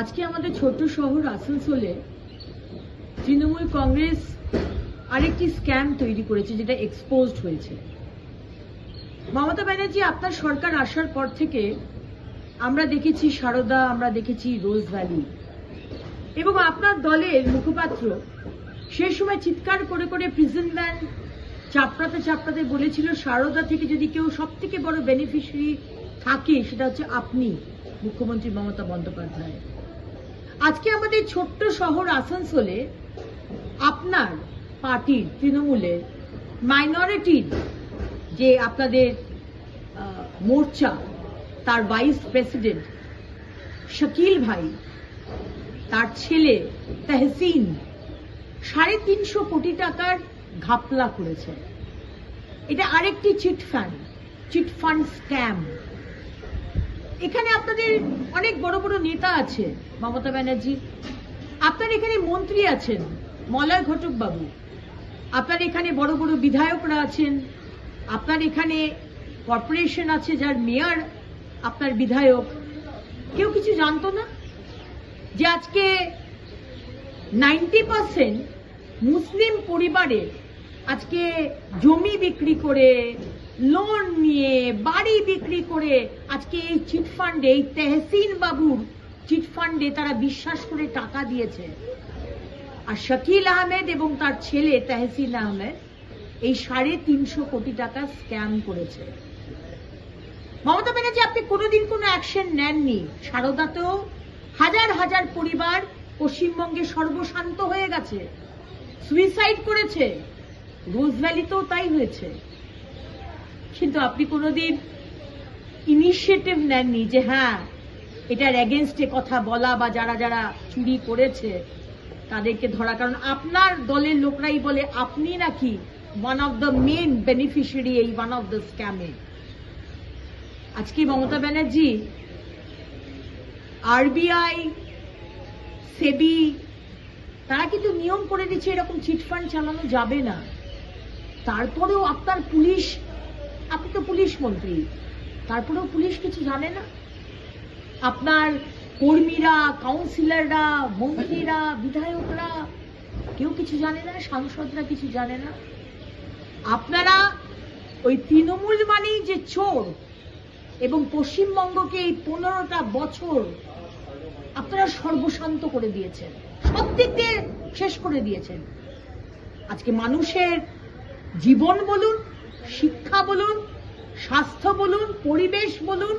আজকে আমাদের ছোট্ট শহর আসানসোলে তৃণমূল কংগ্রেস আরেকটি স্ক্যাম তৈরি করেছে যেটা এক্সপোজড হয়েছে। মমতা ব্যানার্জি, আপনার সরকার আসার পর থেকে আমরা দেখেছি সারদা, আমরা দেখেছি রোজ ভ্যালি। এবং আপনার দলের মুখপাত্র সেই সময় চিৎকার করে করে প্রিজন ভ্যান চাপড়াতে চাপড়াতে বলেছিল, সারদা থেকে যদি কেউ সব থেকে বড় বেনিফিশিয়ারি থাকে, সেটা হচ্ছে আপনি, মুখ্যমন্ত্রী মমতা বন্দ্যোপাধ্যায়। আজকে আমাদের ছোট্ট শহর আসানসোলে আপনার পার্টির তৃণমূলের মাইনরিটির যে আপনাদের মোর্চা, তার ভাইস প্রেসিডেন্ট শাকিল ভাই, তার ছেলে তেহসিন সাড়ে তিনশো কোটি টাকার ঘাপলা করেছে। এটা আরেকটি chit fund chit fund scam. এখানে আপনাদের অনেক বড় বড় নেতা আছে, মমতা ব্যানার্জি। আপনার এখানে মন্ত্রী আছেন মলয় ঘটক বাবু আপনার এখানে বড় বড় বিধায়করা আছেন। আপনার এখানে কর্পোরেশন আছে যার মেয়র আপনার বিধায়ক। কেউ কিছু জানতো না? যে আজকে নাইনটি মুসলিম পরিবারে আজকে জমি বিক্রি করে লোন নিয়ে বাড়ি বিক্রি করে আজকে এই চিটফান্ডে এই তেহসিন বাবুর চিটফান্ডে তারা বিশ্বাস করে টাকা দিয়েছে। আর শাকিল আহমেদ এবং তার ছেলে তেহসিন আহমেদ এই সাড়ে তিনশো কোটি টাকা স্ক্যাম করেছে। মমতা ব্যানার্জি, আপনি কোনোদিন কোনো অ্যাকশন নেননি? সারদাতেও হাজার হাজার পরিবার পশ্চিমবঙ্গে সর্বশান্ত হয়ে গেছে। সুইসাইড করেছে। রোজ ভ্যালিতেও তাই হয়েছে। কিন্তু আপনি কোনোদিন ইনিশিয়েটিভ নেননি যে হ্যাঁ এটার এগেনস্টে কথা বলা বা যারা যারা চুরি করেছে, তাদেরকে ধরা। কারণ আপনার দলের লোকরাই বলে, আপনি নাকি one of the main beneficiary এই ওয়ান অফ দ্য স্ক্যামে আজকে মমতা ব্যানার্জি আরবিআই সেবি তারা কিন্তু নিয়ম করে দিচ্ছে, এরকম চিটফান্ড চালানো যাবে না। তারপরেও আপনার পুলিশ পুলিশ মন্ত্রী, তারপরেও পুলিশ কিছু জানে না? আপনার কর্মীরা কাউন্সিলররা মন্ত্রীরা, বিধায়করা কেউ কিছু জানে না? সাংসদরা কিছু জানে না? আপনারা ওই তৃণমূল মানেই যে চোর এবং পশ্চিমবঙ্গকে এই পনেরোটা বছর আপনারা সর্বশান্ত করে দিয়েছেন সব দিক শেষ করে দিয়েছেন। আজকে মানুষের জীবন বলুন, শিক্ষা বলুন স্বাস্থ্য বলুন, পরিবেশ বলুন,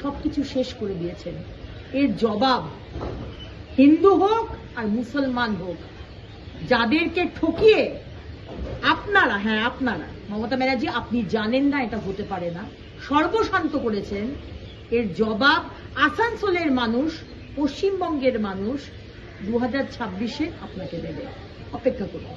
সবকিছু শেষ করে দিয়েছেন। এর জবাব হিন্দু হোক আর মুসলমান হোক, যাদেরকে ঠকিয়ে আপনারা হ্যাঁ আপনারা, মমতা ব্যানার্জি, আপনি জানেন না, এটা হতে পারে না, সর্বশান্ত করেছেন। এর জবাব আসানসোলের মানুষ, পশ্চিমবঙ্গের মানুষ দু হাজার ছাব্বিশে আপনাকে দেবে। অপেক্ষা করুন।